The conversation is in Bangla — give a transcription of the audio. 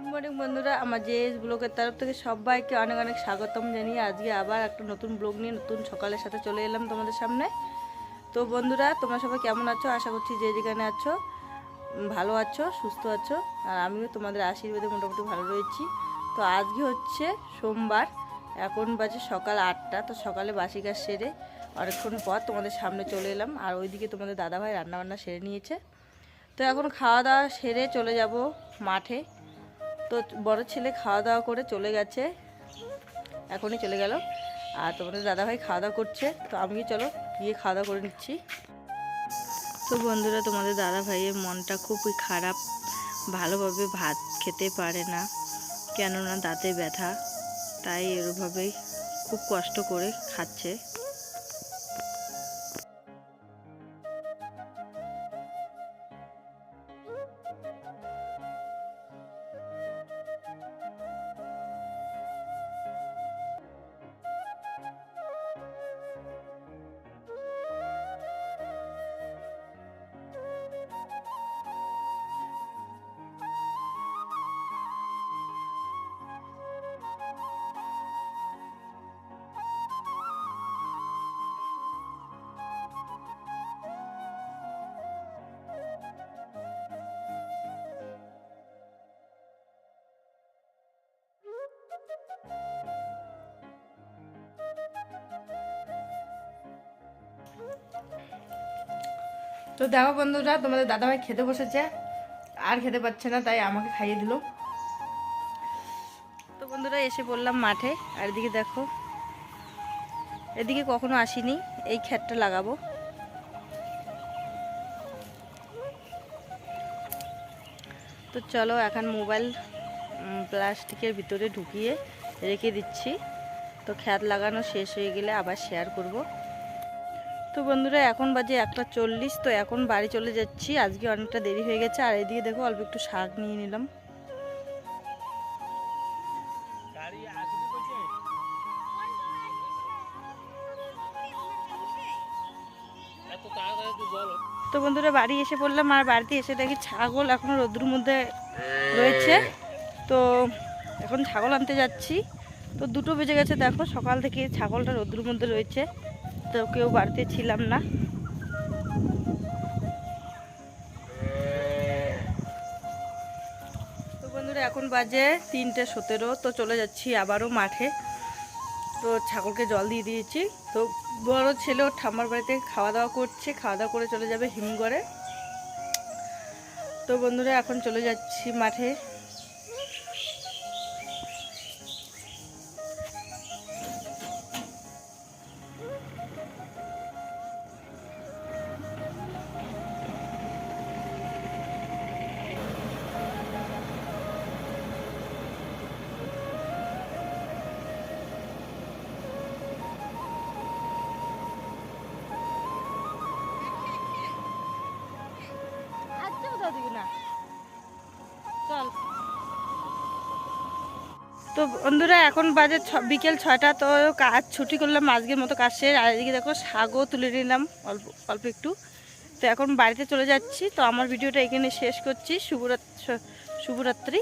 গুড মর্নিং বন্ধুরা, আমার যে ব্লগের তরফ থেকে সবাইকে অনেক অনেক স্বাগতম জানিয়ে আজকে আবার একটা নতুন ব্লগ নিয়ে নতুন সকালের সাথে চলে এলাম তোমাদের সামনে। তো বন্ধুরা, তোমরা সবাই কেমন আছো? আশা করছি যে যেখানে আছো ভালো আছো, সুস্থ আছো, আর আমিও তোমাদের আশীর্বাদে মোটামুটি ভালো রয়েছি। তো আজকে হচ্ছে সোমবার, এখন বাজে সকাল আটটা, তো সকালে বাসি কাজ সেরে অনেকক্ষণ পর তোমাদের সামনে চলে এলাম, আর ওইদিকে তোমাদের দাদাভাই রান্নাবান্না সেরে নিয়েছে। তো এখন খাওয়া দাওয়া সেরে চলে যাব মাঠে তো বড় ছেলে খাওয়া দাওয়া করে চলে গেছে। এখনই চলে গেল। আর তোমাদের দাদাভাই খাওয়া দাওয়া করছে। তো আমি চলো গিয়ে খাওয়া দাওয়া করে নিচ্ছি। তো বন্ধুরা, তোমাদের দাদা ভাইয়ের মনটা খুবই খারাপ। ভালোভাবে ভাত খেতে পারে না, কেননা দাঁতে ব্যথা। তাই এরভাবেই খুব কষ্ট করে খাচ্ছে। তো দেখো বন্ধুরা, তোমাদের দাদাভাই খেতে বসেছে। আর খেতে পাচ্ছে না, তাই আমাকে খাইয়ে দিল। তো বন্ধুরা, এসে বললাম মাঠে। আর এদিকে দেখো, এদিকে কখনো আসিনি, এই খ্যাটটা লাগাবো। তো চলো, এখন মোবাইল প্লাস্টিকের ভিতরে ঢুকিয়ে রেখে দিচ্ছি। তো খ্যাত লাগানো শেষ হয়ে গেলে আবার শেয়ার করব। তো বন্ধুরা, এখন বাজে একটা চল্লিশ, তো এখন বাড়ি চলে যাচ্ছি। আজকে অনেকটা দেরি হয়ে গেছে, আর এদিকে দেখো, অল্প একটু শাক নিয়ে নিলাম। তো বন্ধুরা, বাড়ি এসে পড়লাম, আর বাড়িতে এসে দেখি ছাগল এখনও রোদ্রুর মধ্যে রয়েছে। তো এখন ছাগল আনতে যাচ্ছি। তো দুটো বেজে গেছে, দেখো, সকাল থেকে ছাগলটা রোদ্রুর মধ্যে রয়েছে। তো কেউ বাড়িতে ছিলাম না। তো বন্ধুরা, এখন বাজে তিনটে সতেরো, তো চলে যাচ্ছি আবারও মাঠে। তো ছাগলকে জল দিয়ে দিয়েছি। তো বড় ছেলে ওর ঠাম্মার বাড়িতে খাওয়া দাওয়া করছে খাওয়া দাওয়া করে চলে যাবে হিমঘরে। তো বন্ধুরা, এখন চলে যাচ্ছি মাঠে। তো বন্ধুরা, এখন বাজে বিকেল ছয়টা, তো কাজ ছুটি করলাম, আজকের মতো কাজ শেষ। আর এদিকে দেখো শাগও তুলে নিলাম, অল্প অল্প একটু। তো এখন বাড়িতে চলে যাচ্ছি, তো আমার ভিডিওটা এখানে শেষ করছি। শুভরাত শুভরাত্রি।